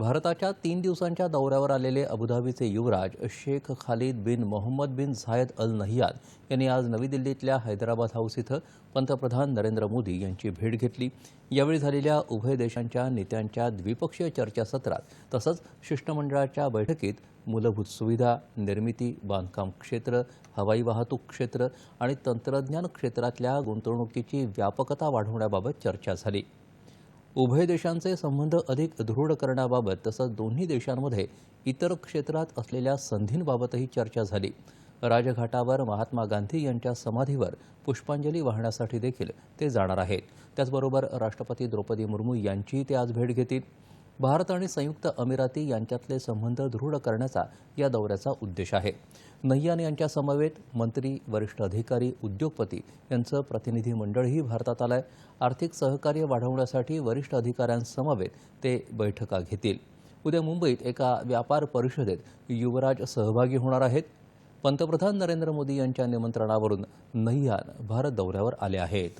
भारताच्या तीन दिवसांच्या दौऱ्यावर आलेले अबुधाबीचे युवराज शेख खालिद बिन मोहम्मद बिन झायद अल नहियाद यांनी आज नवी दिल्लीतल्या हैदराबाद हाऊस इथं पंतप्रधान नरेंद्र मोदी यांची भेट घेतली. यावेळी झालेल्या उभय देशांच्या नेत्यांच्या द्विपक्षीय चर्चासत्रात तसंच शिष्टमंडळाच्या बैठकीत मूलभूत सुविधा निर्मिती बांधकाम क्षेत्र हवाई वाहतूक क्षेत्र आणि तंत्रज्ञान क्षेत्रातल्या गुंतवणुकीची व्यापकता वाढवण्याबाबत चर्चा झाली. उभय देशांचे संबंध अधिक दृढ करण्याबाबत तसंच दोन्ही देशांमध्ये इतर क्षेत्रात असलेल्या संधींबाबतही चर्चा झाली. राजघाटावर महात्मा गांधी यांच्या समाधीवर पुष्पांजली वाहण्यासाठी देखील ते जाणार आहेत. त्याचबरोबर राष्ट्रपती द्रौपदी मुर्मू यांचीही ते आज भेट घेतील. भारत आणि संयुक्त अमिराती यांच्यातले संबंध दृढ करण्याचा या दौऱ्याचा उद्देश आहे. नय्यान यांच्या समवेत मंत्री वरिष्ठ अधिकारी उद्योगपती यांचं प्रतिनिधी मंडळही भारतात आलंय. आर्थिक सहकार्य वाढवण्यासाठी वरिष्ठ अधिकाऱ्यांसमवेत ते बैठका घेतील. उद्या मुंबईत एका व्यापार परिषदेत युवराज सहभागी होणार आहेत. पंतप्रधान नरेंद्र मोदी यांच्या निमंत्रणावरून नय्यान भारत दौऱ्यावर आले आहेत.